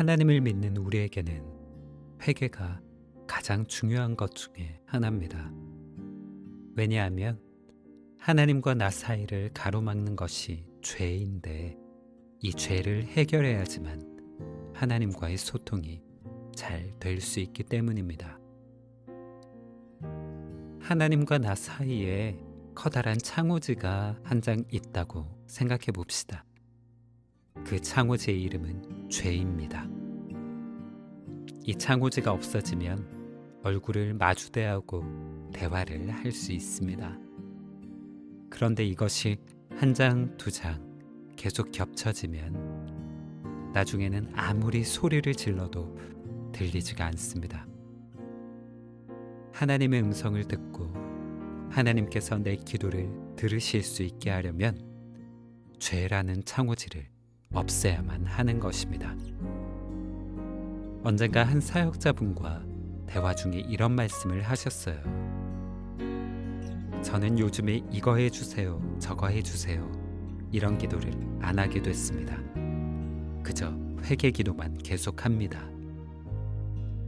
하나님을 믿는 우리에게는 회개가 가장 중요한 것 중에 하나입니다. 왜냐하면 하나님과 나 사이를 가로막는 것이 죄인데 이 죄를 해결해야지만 하나님과의 소통이 잘 될 수 있기 때문입니다. 하나님과 나 사이에 커다란 창호지가 한 장 있다고 생각해 봅시다. 그 창호지의 이름은 죄입니다. 이 창호지가 없어지면 얼굴을 마주대하고 대화를 할 수 있습니다. 그런데 이것이 한 장, 두 장 계속 겹쳐지면 나중에는 아무리 소리를 질러도 들리지가 않습니다. 하나님의 음성을 듣고 하나님께서 내 기도를 들으실 수 있게 하려면 죄라는 창호지를 없애야만 하는 것입니다. 언젠가 한 사역자분과 대화 중에 이런 말씀을 하셨어요. 저는 요즘에 이거 해주세요, 저거 해주세요. 이런 기도를 안 하게 됐습니다. 그저 회개 기도만 계속합니다.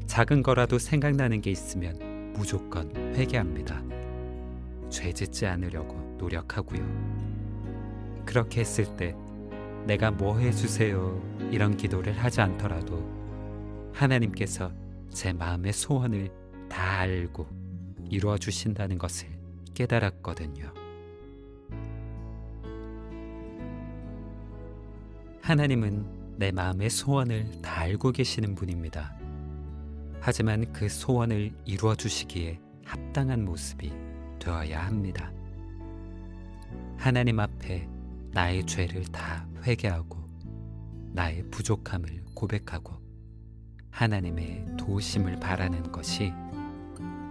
작은 거라도 생각나는 게 있으면 무조건 회개합니다. 죄 짓지 않으려고 노력하고요. 그렇게 했을 때 내가 뭐 해주세요 이런 기도를 하지 않더라도 하나님께서 제 마음의 소원을 다 알고 이루어 주신다는 것을 깨달았거든요. 하나님은 내 마음의 소원을 다 알고 계시는 분입니다. 하지만 그 소원을 이루어 주시기에 합당한 모습이 되어야 합니다. 하나님 앞에 나의 죄를 다 회개하고 나의 부족함을 고백하고 하나님의 도우심을 바라는 것이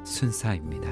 순사입니다.